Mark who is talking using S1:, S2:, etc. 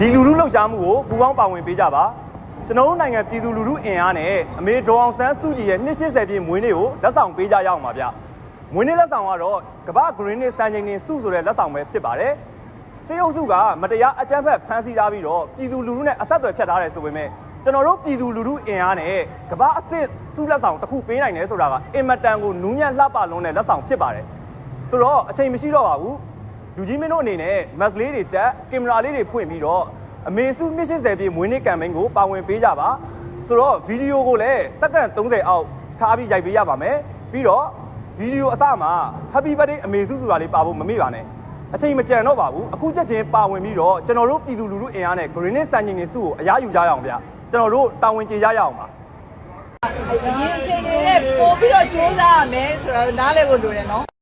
S1: ဒီလူလူလှုပ်ရှားမှုကိုပူပေါင်းပါဝင်ပေးကြပါကျွန်တော်တို့နိုင်ငံပြည်သူလူထုအင်အားနဲ့အမေဒေါအောင်ဆန်းစုကြည်ရဲ့280ပြည့်မွေးနေ့ကိုလက်ဆောင်ပေးကြရအောင်ပါဗျမွေးနေ့လက်ဆောင်ကတော့ကမ္ဘာဂရင်းနစ်စံချိန်တင်စုဆိုတဲ့လက်ဆောင်ပဲဖြစ်ပါတယ်စေအုပ်စုကမတရားအကြမ်းဖက်ဖမ်းဆီးထားပြီးတော့ပြည်သူလူထုနဲ့အဆက်အသွယ်ဖြတ်ထားတယ်ဆိုပေမဲ့ကျွန်တော်တို့ပြည်သူလူထုအင်အားနဲ့ကမ္ဘာအစစ်စုလက်ဆောင်တစ်ခုပေးနိုင်တယ်ဆိုတာကအင်မတန်ကိုနူးညံ့လှပလွန်းတဲ့လက်ဆောင်ဖြစ်ပါတယ်ဆိုတော့အချိန်မရှိတော့ပါဘူး လူကြီးမင်းတို့အနေနဲ့မတ်လေးတွေတက်ကင်မရာလေးတွေဖွင့်ပြီးတော့အမေစု280ပြည့်မွေးနေ့ကမ်ပိန်းကိုပါဝင်ပေးကြပါဆိုတော့ဗီဒီယိုကိုလည်းစက္ကန့်30အောက်ထားပြီးရိုက်ပေးရပါမယ်ပြီးတော့ဗီဒီယိုအစမှာ Happy Birthday အမေစုဆိုတာလေးပါဖို့မမေ့ပါနဲ့အချိန်မကြံတော့ပါဘူးအခုချက်ချင်းပါဝင်ပြီးတော့ကျွန်တော်တို့ပြည်သူလူထုအင်အားနဲ့ Green နဲ့စံချိန်နေစုကိုအရားယူကြရအောင်ဗျကျွန်တော်တို့တာဝန်ကျေကြရအောင်ပါ
S2: အရင်အချိန်တွေနဲ့ပို့ပြီးတော့စူးစမ်းရမယ်ဆိုတော့နားလည်ဖို့လိုတယ်နော်